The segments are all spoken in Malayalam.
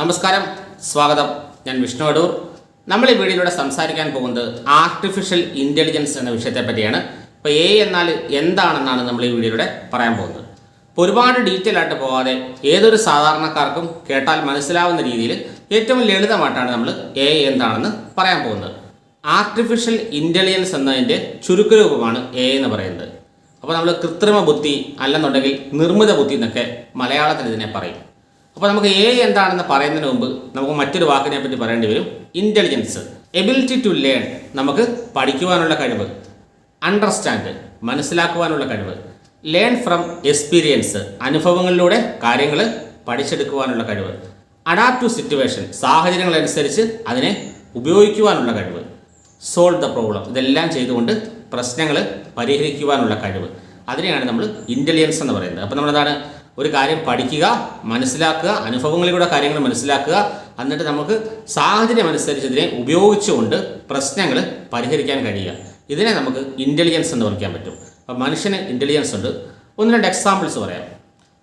നമസ്കാരം സ്വാഗതം. ഞാൻ വിഷ്ണു അടൂർ. നമ്മൾ ഈ വീഡിയോയിലൂടെ സംസാരിക്കാൻ പോകുന്നത് ആർട്ടിഫിഷ്യൽ ഇന്റലിജൻസ് എന്ന വിഷയത്തെ പറ്റിയാണ്. ഇപ്പോൾ എ എന്നാൽ എന്താണെന്നാണ് നമ്മൾ ഈ വീഡിയോയിലൂടെ പറയാൻ പോകുന്നത്. അപ്പോൾ ഒരുപാട് ഡീറ്റെയിൽ ആയിട്ട് പോകാതെ ഏതൊരു സാധാരണക്കാർക്കും കേട്ടാൽ മനസ്സിലാവുന്ന രീതിയിൽ ഏറ്റവും ലളിതമായിട്ടാണ് നമ്മൾ എ എന്താണെന്ന് പറയാൻ പോകുന്നത്. ആർട്ടിഫിഷ്യൽ ഇന്റലിജൻസ് എന്നതിന്റെ ചുരുക്കരൂപമാണ് എ എന്ന് പറയുന്നത്. അപ്പോൾ നമ്മൾ കൃത്രിമ ബുദ്ധി അല്ലെന്നുണ്ടെങ്കിൽ നിർമ്മിത ബുദ്ധി എന്നൊക്കെ മലയാളത്തിൽ ഇതിനെ പറയും. അപ്പോൾ നമുക്ക് എ എന്താണെന്ന് പറയുന്നതിന് മുമ്പ് നമുക്ക് മറ്റൊരു വാക്കിനെ പറ്റി പറയേണ്ടി വരും. ഇന്റലിജൻസ് എബിലിറ്റി ടു ലേൺ നമുക്ക് പഠിക്കുവാനുള്ള കഴിവ്. അണ്ടർസ്റ്റാൻഡ് മനസ്സിലാക്കുവാനുള്ള കഴിവ്. ലേൺ ഫ്രം എക്സ്പീരിയൻസ് അനുഭവങ്ങളിലൂടെ കാര്യങ്ങൾ പഠിച്ചെടുക്കുവാനുള്ള കഴിവ്. അഡാപ്റ്റ് ടു സിറ്റുവേഷൻ സാഹചര്യങ്ങളനുസരിച്ച് അതിനെ ഉപയോഗിക്കുവാനുള്ള കഴിവ്. സോൾവ് ദ പ്രോബ്ലം ഇതെല്ലാം ചെയ്തുകൊണ്ട് പ്രശ്നങ്ങൾ പരിഹരിക്കുവാനുള്ള കഴിവ്. അതിനെയാണ് നമ്മൾ ഇന്റലിജൻസ് എന്ന് പറയുന്നത്. അപ്പോൾ നമ്മളെന്താണ്? ഒരു കാര്യം പഠിക്കുക മനസ്സിലാക്കുക അനുഭവങ്ങളിലൂടെ കാര്യങ്ങൾ മനസ്സിലാക്കുക എന്നിട്ട് നമുക്ക് സാഹചര്യം അനുസരിച്ച് ഇതിനെ ഉപയോഗിച്ചുകൊണ്ട് പ്രശ്നങ്ങൾ പരിഹരിക്കാൻ കഴിയുക. ഇതിനെ നമുക്ക് ഇന്റലിജൻസ് എന്ന് വിളിക്കാൻ പറ്റും. അപ്പം മനുഷ്യന് ഇന്റലിജൻസ് ഉണ്ട്. ഒന്ന് രണ്ട് എക്സാമ്പിൾസ് പറയാം.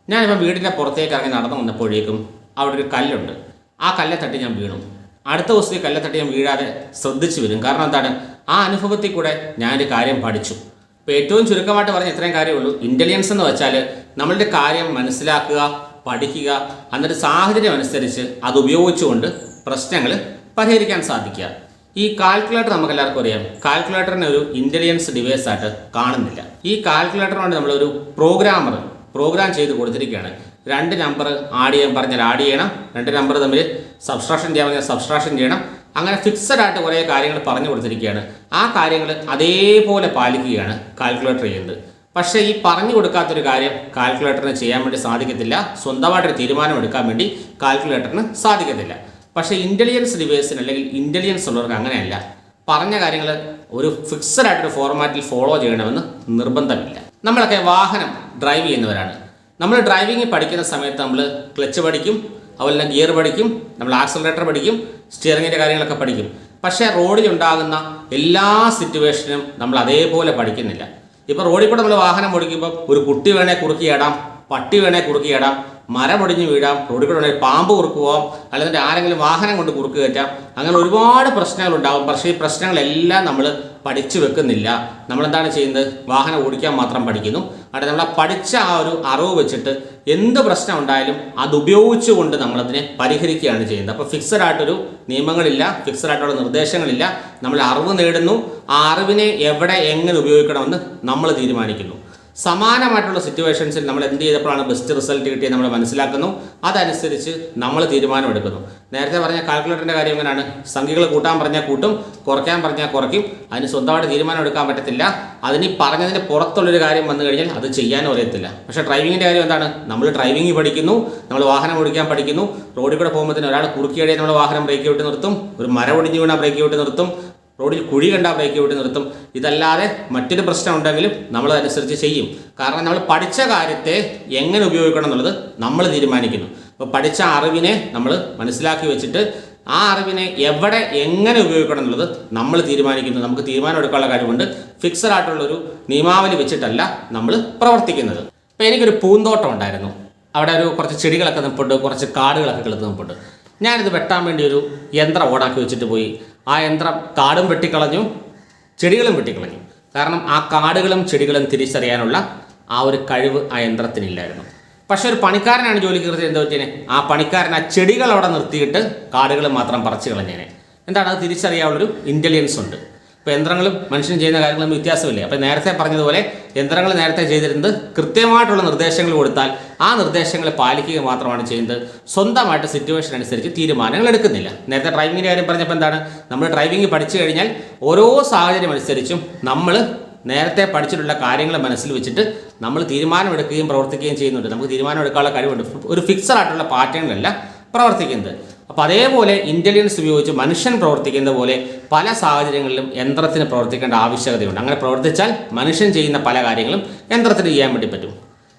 ഞാനിപ്പോൾ വീടിന്റെ പുറത്തേക്ക് ഇറങ്ങി നടന്നു വന്നപ്പോഴേക്കും അവിടെ ഒരു കല്ലുണ്ട്. ആ കല്ലെ തട്ടി ഞാൻ വീണു. അടുത്ത ദിവസത്തെ കല്ലെ തട്ടി ഞാൻ വീഴാതെ ശ്രദ്ധിച്ചു വരും. കാരണം എന്താണ്? ആ അനുഭവത്തിൽ കൂടെ ഞാനൊരു കാര്യം പഠിച്ചു. ഇപ്പോൾ ഏറ്റവും ചുരുക്കമായിട്ട് പറഞ്ഞ ഇത്രയും കാര്യമുള്ളൂ ഇന്റലിജൻസ് എന്ന് വെച്ചാൽ നമ്മളുടെ കാര്യം മനസ്സിലാക്കുക പഠിക്കുക എന്നിട്ട് സാഹചര്യം അനുസരിച്ച് അത് ഉപയോഗിച്ചുകൊണ്ട് പ്രശ്നങ്ങൾ പരിഹരിക്കാൻ സാധിക്കുക. ഈ കാൽക്കുലേറ്റർ നമുക്ക് എല്ലാവർക്കും അറിയാം. കാൽക്കുലേറ്ററിനെ ഒരു ഇന്റലിജൻസ് ഡിവൈസ് ആയിട്ട് കാണുന്നില്ല. ഈ കാൽക്കുലേറ്ററിനോട് നമ്മളൊരു പ്രോഗ്രാമർ പ്രോഗ്രാം ചെയ്ത് കൊടുത്തിരിക്കുകയാണ്. രണ്ട് നമ്പർ ആഡ് ചെയ്യാൻ പറഞ്ഞാൽ ആഡ് ചെയ്യണം. രണ്ട് നമ്പർ തമ്മിൽ സബ്സ്ട്രാക്ഷൻ ചെയ്യാൻ പറഞ്ഞാൽ സബ്സ്ട്രാക്ഷൻ ചെയ്യണം. അങ്ങനെ ഫിക്സഡ് ആയിട്ട് കുറേ കാര്യങ്ങൾ പറഞ്ഞു കൊടുത്തിരിക്കുകയാണ്. ആ കാര്യങ്ങൾ അതേപോലെ പാലിക്കുകയാണ് കാൽക്കുലേറ്റർ ചെയ്യുന്നത്. പക്ഷേ ഈ പറഞ്ഞു കൊടുക്കാത്തൊരു കാര്യം കാൽക്കുലേറ്ററിന് ചെയ്യാൻ വേണ്ടി സാധിക്കത്തില്ല. സ്വന്തമായിട്ടൊരു തീരുമാനം എടുക്കാൻ വേണ്ടി കാൽക്കുലേറ്ററിന് സാധിക്കത്തില്ല. പക്ഷേ ഇന്റലിജൻസ് ഡിവൈസിന് അല്ലെങ്കിൽ ഇന്റലിജൻസ് ഉള്ളവർക്ക് അങ്ങനെയല്ല. പറഞ്ഞ കാര്യങ്ങൾ ഒരു ഫിക്സഡ് ആയിട്ടൊരു ഫോർമാറ്റിൽ ഫോളോ ചെയ്യണമെന്ന് നിർബന്ധമില്ല. നമ്മളൊക്കെ വാഹനം ഡ്രൈവ് ചെയ്യുന്നവരാണ്. നമ്മൾ ഡ്രൈവിംഗ് പഠിക്കുന്ന സമയത്ത് നമ്മൾ ക്ലച്ച് പഠിക്കും. അതുപോലെ ഗിയർ പഠിക്കും നമ്മൾ ആക്സലറേറ്റർ പഠിക്കും സ്റ്റിയറിങ്ങിന്റെ കാര്യങ്ങളൊക്കെ പഠിക്കും. പക്ഷേ റോഡിൽ ഉണ്ടാകുന്ന എല്ലാ സിറ്റുവേഷനും നമ്മൾ അതേപോലെ പഠിക്കുന്നില്ല. ഇപ്പോൾ റോഡിൽ കൂടെ നമ്മൾ വാഹനം ഓടിക്കുമ്പോൾ ഒരു കുട്ടി വേണേൽ കുറുക്കിയിടാം പട്ടി വേണേൽ കുറുക്കിയിടാം മരം ഒടിഞ്ഞ് വീഴാം റോഡിൽ കൂടെ വേണേൽ പാമ്പ് കുറുക്ക് പോവാം അല്ലെങ്കിൽ ആരെങ്കിലും വാഹനം കൊണ്ട് കുറുക്ക് കയറ്റാം. അങ്ങനെ ഒരുപാട് പ്രശ്നങ്ങൾ ഉണ്ടാകും പക്ഷേ ഈ പ്രശ്നങ്ങളെല്ലാം നമ്മൾ പഠിച്ചു വെക്കുന്നില്ല. നമ്മളെന്താണ് ചെയ്യുന്നത്? വാഹനം ഓടിക്കാൻ മാത്രം പഠിക്കുന്നു. അവിടെ നമ്മളെ പഠിച്ച ആ ഒരു അറിവ് വെച്ചിട്ട് എന്ത് പ്രശ്നം ഉണ്ടായാലും അത് ഉപയോഗിച്ചുകൊണ്ട് നമ്മളതിനെ പരിഹരിക്കുകയാണ് ചെയ്യുന്നത്. അപ്പോൾ ഫിക്സഡ് ആയിട്ടൊരു നിയമങ്ങളില്ല ഫിക്സഡ് ആയിട്ടുള്ള നിർദ്ദേശങ്ങളില്ല. നമ്മൾ അറിവ് നേടുന്നു. ആ അറിവിനെ എവിടെ എങ്ങനെ ഉപയോഗിക്കണമെന്ന് നമ്മൾ തീരുമാനിക്കുന്നു. സമാനമായിട്ടുള്ള സിറ്റുവേഷൻസിൽ നമ്മൾ എന്ത് ചെയ്തപ്പോഴാണ് ബെസ്റ്റ് റിസൾട്ട് കിട്ടിയത് നമ്മൾ മനസ്സിലാക്കുന്നു. അതനുസരിച്ച് നമ്മൾ തീരുമാനമെടുക്കുന്നു. നേരത്തെ പറഞ്ഞ കാൽക്കുലേറ്ററിന്റെ കാര്യം എങ്ങനെയാണ്? സംഖ്യകൾ കൂട്ടാൻ പറഞ്ഞാൽ കൂട്ടും കുറയ്ക്കാൻ പറഞ്ഞാൽ കുറയ്ക്കും. അതിന് സ്വന്തമായിട്ട് തീരുമാനം എടുക്കാൻ പറ്റത്തില്ല. അതിന് പറഞ്ഞതിന് പുറത്തുള്ളൊരു കാര്യം വന്നു കഴിഞ്ഞാൽ അത് ചെയ്യാനും അറിയത്തില്ല. പക്ഷേ ഡ്രൈവിങ്ങിന്റെ കാര്യം എന്താണ്? നമ്മൾ ഡ്രൈവിംഗ് പഠിക്കുന്നു നമ്മൾ വാഹനം ഓടിക്കാൻ പഠിക്കുന്നു. റോഡിൽ കൂടെ പോകുമ്പോഴത്തേന് ഒരാൾ കുറുക്കിയടിയെ നമ്മൾ വാഹനം ബ്രേക്ക് വിട്ട് നിർത്തും. ഒരു മരം ഒടിഞ്ഞ് വീണാൽ ബ്രേക്ക് വിട്ട് നിർത്തും. റോഡിൽ കുഴി കണ്ടാൽ ബ്രേക്ക് വിട്ട് നിർത്തും. ഇതല്ലാതെ മറ്റൊരു പ്രശ്നം ഉണ്ടെങ്കിലും നമ്മൾ അതനുസരിച്ച് ചെയ്യും. കാരണം നമ്മൾ പഠിച്ച കാര്യത്തെ എങ്ങനെ ഉപയോഗിക്കണം എന്നുള്ളത് നമ്മൾ തീരുമാനിക്കുന്നു. അപ്പോൾ പഠിച്ച അറിവിനെ നമ്മൾ മനസ്സിലാക്കി വെച്ചിട്ട് ആ അറിവിനെ എവിടെ എങ്ങനെ ഉപയോഗിക്കണം എന്നുള്ളത് നമ്മൾ തീരുമാനിക്കുന്നു. നമുക്ക് തീരുമാനം എടുക്കാനുള്ള കഴിവുണ്ട്. ഫിക്സഡ് ആയിട്ടുള്ളൊരു നിയമാവലി വെച്ചിട്ടല്ല നമ്മൾ പ്രവർത്തിക്കുന്നത്. അപ്പോൾ എനിക്കൊരു പൂന്തോട്ടം ഉണ്ടായിരുന്നു. അവിടെ ഒരു കുറച്ച് ചെടികളൊക്കെ നിൽപ്പുണ്ട് കുറച്ച് കാടുകളൊക്കെ കിളുത്ത് നിൽപ്പുണ്ട് ഞാനിത് വെട്ടാൻ വേണ്ടി ഒരു യന്ത്രം ഓടാക്കി വെച്ചിട്ട് പോയി. ആ യന്ത്രം കാടും വെട്ടിക്കളഞ്ഞു ചെടികളും വെട്ടിക്കളഞ്ഞു. കാരണം ആ കാടുകളും ചെടികളും തിരിച്ചറിയാനുള്ള ആ ഒരു കഴിവ് ആ യന്ത്രത്തിനില്ലായിരുന്നു. പക്ഷെ ഒരു പണിക്കാരനാണ് ജോലി നിർത്തി എന്താ പറ്റിയനെ ആ പണിക്കാരൻ ആ ചെടികൾ അവിടെ നിർത്തിയിട്ട് കാടുകൾ മാത്രം പറിച്ചു കളഞ്ഞേനെ. എന്താണ്? അത് തിരിച്ചറിയാനുള്ളൊരു ഇന്റലിജൻസ് ഉണ്ട്. ഇപ്പോൾ യന്ത്രങ്ങളും മനുഷ്യൻ ചെയ്യുന്ന കാര്യങ്ങളും വ്യത്യാസമില്ലേ? അപ്പോൾ നേരത്തെ പറഞ്ഞതുപോലെ യന്ത്രങ്ങൾ നേരത്തെ ചെയ്തിരുന്നത് കൃത്യമായിട്ടുള്ള നിർദ്ദേശങ്ങൾ കൊടുത്താൽ ആ നിർദ്ദേശങ്ങൾ പാലിക്കുക മാത്രമാണ് ചെയ്യുന്നത്. സ്വന്തമായിട്ട് സിറ്റുവേഷൻ അനുസരിച്ച് തീരുമാനങ്ങൾ എടുക്കുന്നില്ല. നേരത്തെ ഡ്രൈവിങ്ങിന്റെ കാര്യം പറഞ്ഞപ്പോൾ എന്താണ്? നമ്മൾ ഡ്രൈവിംഗ് പഠിച്ചു കഴിഞ്ഞാൽ ഓരോ സാഹചര്യം അനുസരിച്ചും നമ്മൾ നേരത്തെ പഠിച്ചിട്ടുള്ള കാര്യങ്ങൾ മനസ്സിൽ വെച്ചിട്ട് നമ്മൾ തീരുമാനമെടുക്കുകയും പ്രവർത്തിക്കുകയും ചെയ്യുന്നുണ്ട്. നമുക്ക് തീരുമാനമെടുക്കാനുള്ള കഴിവുണ്ട്. ഒരു ഫിക്സഡ് ആയിട്ടുള്ള പാറ്റേണിലല്ല പ്രവർത്തിക്കുന്നത്. അപ്പോൾ അതേപോലെ ഇന്റലിജൻസ് ഉപയോഗിച്ച് മനുഷ്യൻ പ്രവർത്തിക്കുന്ന പോലെ പല സാഹചര്യങ്ങളിലും യന്ത്രത്തിന് പ്രവർത്തിക്കേണ്ട ആവശ്യകതയുണ്ട്. അങ്ങനെ പ്രവർത്തിച്ചാൽ മനുഷ്യൻ ചെയ്യുന്ന പല കാര്യങ്ങളും യന്ത്രത്തിന് ചെയ്യാൻ വേണ്ടി പറ്റും.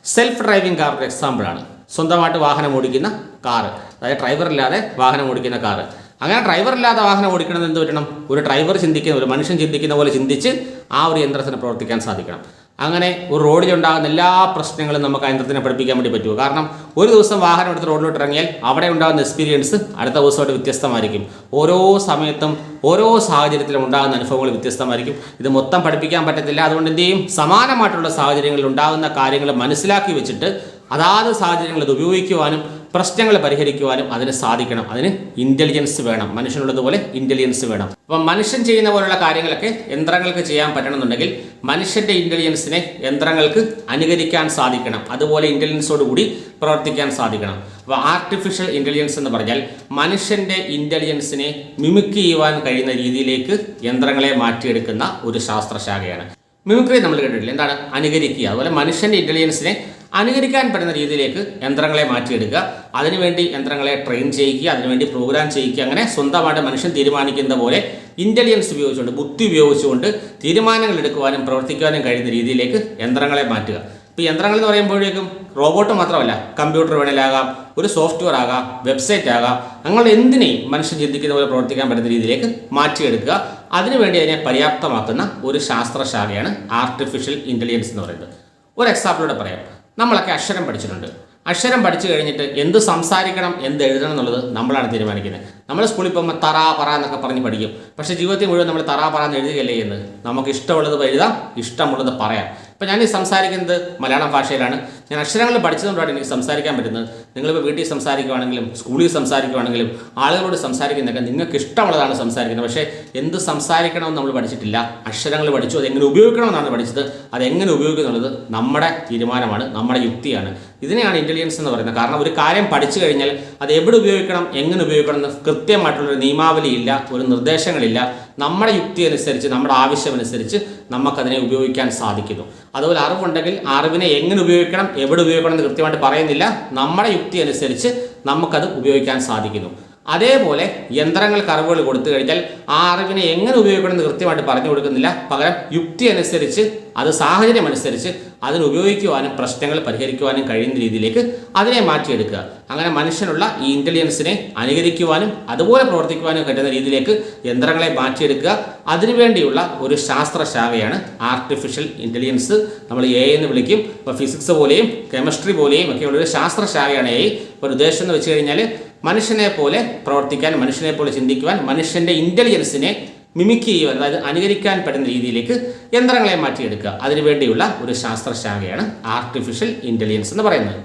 സെൽഫ് ഡ്രൈവിംഗ് ഒരു എക്സാമ്പിളാണ് സ്വന്തമായിട്ട് വാഹനം ഓടിക്കുന്ന കാറ് അതായത് ഡ്രൈവർ ഇല്ലാതെ വാഹനം ഓടിക്കുന്ന കാറ് അങ്ങനെ ഡ്രൈവർ ഇല്ലാതെ വാഹനം ഓടിക്കണമെന്ന് എന്ത് പറ്റണം? ഒരു ഡ്രൈവർ ചിന്തിക്കുന്ന ഒരു മനുഷ്യൻ ചിന്തിക്കുന്ന പോലെ ചിന്തിച്ച് ആ ഒരു യന്ത്രത്തിന് പ്രവർത്തിക്കാൻ സാധിക്കണം. അങ്ങനെ ഒരു റോഡിലുണ്ടാകുന്ന എല്ലാ പ്രശ്നങ്ങളും നമുക്ക് യന്ത്രത്തിനെ പഠിപ്പിക്കാൻ വേണ്ടി പറ്റുമോ? കാരണം ഒരു ദിവസം വാഹനം എടുത്ത് റോഡിലോട്ട് ഇറങ്ങിയാൽ അവിടെ ഉണ്ടാകുന്ന എക്സ്പീരിയൻസ് അടുത്ത ദിവസമായിട്ട് വ്യത്യസ്തമായിരിക്കും. ഓരോ സമയത്തും ഓരോ സാഹചര്യത്തിലും ഉണ്ടാകുന്ന അനുഭവങ്ങൾ വ്യത്യസ്തമായിരിക്കും. ഇത് മൊത്തം പഠിപ്പിക്കാൻ പറ്റത്തില്ല. അതുകൊണ്ട് എന്ത് ചെയ്യും? സമാനമായിട്ടുള്ള സാഹചര്യങ്ങളിൽ ഉണ്ടാകുന്ന കാര്യങ്ങൾ മനസ്സിലാക്കി വെച്ചിട്ട് അതാത് സാഹചര്യങ്ങളിൽ ഇത് ഉപയോഗിക്കുവാനും പ്രശ്നങ്ങൾ പരിഹരിക്കുവാനും അതിന് സാധിക്കണം. അതിന് ഇന്റലിജൻസ് വേണം. മനുഷ്യനുള്ളതുപോലെ ഇന്റലിജൻസ് വേണം. അപ്പം മനുഷ്യൻ ചെയ്യുന്ന പോലുള്ള കാര്യങ്ങളൊക്കെ യന്ത്രങ്ങൾക്ക് ചെയ്യാൻ പറ്റണമെന്നുണ്ടെങ്കിൽ മനുഷ്യന്റെ ഇന്റലിജൻസിനെ യന്ത്രങ്ങൾക്ക് അനുകരിക്കാൻ സാധിക്കണം. അതുപോലെ ഇന്റലിജൻസോടുകൂടി പ്രവർത്തിക്കാൻ സാധിക്കണം. അപ്പോൾ ആർട്ടിഫിഷ്യൽ ഇന്റലിജൻസ് എന്ന് പറഞ്ഞാൽ മനുഷ്യന്റെ ഇന്റലിജൻസിനെ മിമിക് ചെയ്യുവാൻ കഴിയുന്ന രീതിയിലേക്ക് യന്ത്രങ്ങളെ മാറ്റിയെടുക്കുന്ന ഒരു ശാസ്ത്രശാഖയാണ്. മിമിക്രി നമ്മൾ കേട്ടിട്ടില്ല എന്താണ്? അനുകരിക്കുക. അതുപോലെ മനുഷ്യന്റെ ഇന്റലിജൻസിനെ അനുകരിക്കാൻ പറ്റുന്ന രീതിയിലേക്ക് യന്ത്രങ്ങളെ മാറ്റിയെടുക്കുക. അതിനുവേണ്ടി യന്ത്രങ്ങളെ ട്രെയിൻ ചെയ്യിക്കുക അതിനുവേണ്ടി പ്രോഗ്രാം ചെയ്യിക്കുക. അങ്ങനെ സ്വന്തമായിട്ട് മനുഷ്യൻ തീരുമാനിക്കുന്ന പോലെ ഇന്റലിജൻസ് ഉപയോഗിച്ചുകൊണ്ട് ബുദ്ധി ഉപയോഗിച്ചുകൊണ്ട് തീരുമാനങ്ങൾ എടുക്കുവാനും പ്രവർത്തിക്കുവാനും കഴിയുന്ന രീതിയിലേക്ക് യന്ത്രങ്ങളെ മാറ്റുക. ഇപ്പോൾ യന്ത്രങ്ങൾ എന്ന് പറയുമ്പോഴേക്കും റോബോട്ട് മാത്രമല്ല കമ്പ്യൂട്ടർ വേണേലാകാം ഒരു സോഫ്റ്റ്വെയർ ആകാം വെബ്സൈറ്റ് ആകാം അങ്ങനെ എന്തിനേയും മനുഷ്യൻ ചിന്തിക്കുന്ന പോലെ പ്രവർത്തിക്കാൻ പറ്റുന്ന രീതിയിലേക്ക് മാറ്റിയെടുക്കുക. അതിനുവേണ്ടി അതിനെ പര്യാപ്തമാക്കുന്ന ഒരു ശാസ്ത്രശാഖയാണ് ആർട്ടിഫിഷ്യൽ ഇന്റലിജൻസ് എന്ന് പറയുന്നത്. ഒരു എക്സാമ്പിളൂടെ പറയാം. നമ്മളൊക്കെ അക്ഷരം പഠിച്ചിട്ടുണ്ട്. അക്ഷരം പഠിച്ചു കഴിഞ്ഞിട്ട് എന്ത് സംസാരിക്കണം എന്ത് എഴുതണം എന്നുള്ളത് നമ്മളാണ് തീരുമാനിക്കുന്നത്. നമ്മൾ സ്കൂളിൽ പോകുമ്പോൾ തറ പറ എന്നൊക്കെ പറഞ്ഞ് പഠിക്കും. പക്ഷേ ജീവിതത്തിൽ മുഴുവൻ നമ്മൾ തറ പറ എന്ന് എഴുതുകയല്ലേ എന്ന് നമുക്ക് ഇഷ്ടമുള്ളത് എഴുതാം ഇഷ്ടമുള്ളത് പറയാം. ഇപ്പം ഞാൻ ഈ സംസാരിക്കുന്നത് മലയാളം ഭാഷയിലാണ്. ഞാൻ അക്ഷരങ്ങൾ പഠിച്ചതുകൊണ്ടാണ് എനിക്ക് സംസാരിക്കാൻ പറ്റുന്നത്. നിങ്ങളിപ്പോൾ വീട്ടിൽ സംസാരിക്കുവാണെങ്കിലും സ്കൂളിൽ സംസാരിക്കുവാണെങ്കിലും ആളുകളോട് സംസാരിക്കുന്നതൊക്കെ നിങ്ങൾക്ക് ഇഷ്ടമുള്ളതാണ് സംസാരിക്കുന്നത്. പക്ഷേ എന്ത് സംസാരിക്കണമെന്ന് നമ്മൾ പഠിച്ചിട്ടില്ല. അക്ഷരങ്ങൾ പഠിച്ചു അതെങ്ങനെ ഉപയോഗിക്കണമെന്നാണ് പഠിച്ചത്. അതെങ്ങനെ ഉപയോഗിക്കുന്നുള്ളത് നമ്മുടെ തീരുമാനമാണ് നമ്മുടെ യുക്തിയാണ്. ഇതിനെയാണ് ഇന്റലിജൻസ് എന്ന് പറയുന്നത്. കാരണം ഒരു കാര്യം പഠിച്ചു കഴിഞ്ഞാൽ അത് എവിടെ ഉപയോഗിക്കണം എങ്ങനെ ഉപയോഗിക്കണം എന്ന് കൃത്യമായിട്ടുള്ളൊരു നിയമാവലിയില്ല ഒരു നിർദ്ദേശങ്ങളില്ല. നമ്മുടെ യുക്തി അനുസരിച്ച് നമ്മുടെ ആവശ്യമനുസരിച്ച് നമുക്കതിനെ ഉപയോഗിക്കാൻ സാധിക്കുന്നു. അതുപോലെ അറിവുണ്ടെങ്കിൽ അറിവിനെ എങ്ങനെ ഉപയോഗിക്കണം എവിടെ ഉപയോഗിക്കണം എന്ന് കൃത്യമായിട്ട് പറയുന്നില്ല. നമ്മുടെ യുക്തി അനുസരിച്ച് നമുക്കത് ഉപയോഗിക്കാൻ സാധിക്കുന്നു. അതേപോലെ യന്ത്രങ്ങൾക്ക് അറിവുകൾ കൊടുത്തു കഴിഞ്ഞാൽ ആ അറിവിനെ എങ്ങനെ ഉപയോഗിക്കണമെന്ന് കൃത്യമായിട്ട് പറഞ്ഞു കൊടുക്കുന്നില്ല. പകരം യുക്തി അനുസരിച്ച് അത് സാഹചര്യം അനുസരിച്ച് അതിന് ഉപയോഗിക്കുവാനും പ്രശ്നങ്ങൾ പരിഹരിക്കുവാനും കഴിയുന്ന രീതിയിലേക്ക് അതിനെ മാറ്റിയെടുക്കുക. അങ്ങനെ മനുഷ്യനുള്ള ഈ ഇന്റലിജൻസിനെ അനുകരിക്കുവാനും അതുപോലെ പ്രവർത്തിക്കുവാനും പറ്റുന്ന രീതിയിലേക്ക് യന്ത്രങ്ങളെ മാറ്റിയെടുക്കുക. അതിനുവേണ്ടിയുള്ള ഒരു ശാസ്ത്രശാഖയാണ് ആർട്ടിഫിഷ്യൽ ഇന്റലിജൻസ് നമ്മൾ എ എന്ന് വിളിക്കും. ഇപ്പോൾ ഫിസിക്സ് പോലെയും കെമിസ്ട്രി പോലെയും ഒക്കെയുള്ള ഒരു ശാസ്ത്രശാഖയാണ് എ ഇപ്പോൾ ഉദ്ദേശം എന്ന് വെച്ച് കഴിഞ്ഞാൽ മനുഷ്യനെ പോലെ പ്രവർത്തിക്കാൻ മനുഷ്യനെ പോലെ ചിന്തിക്കുവാൻ മനുഷ്യന്റെ ഇന്റലിജൻസിനെ മിമിക് ചെയ്യുവാൻ അതായത് അനുകരിക്കാൻ പറ്റുന്ന രീതിയിലേക്ക് യന്ത്രങ്ങളെ മാറ്റിയെടുക്കുക. അതിനുവേണ്ടിയുള്ള ഒരു ശാസ്ത്രശാഖയാണ് ആർട്ടിഫിഷ്യൽ ഇന്റലിജൻസ് എന്ന് പറയുന്നത്.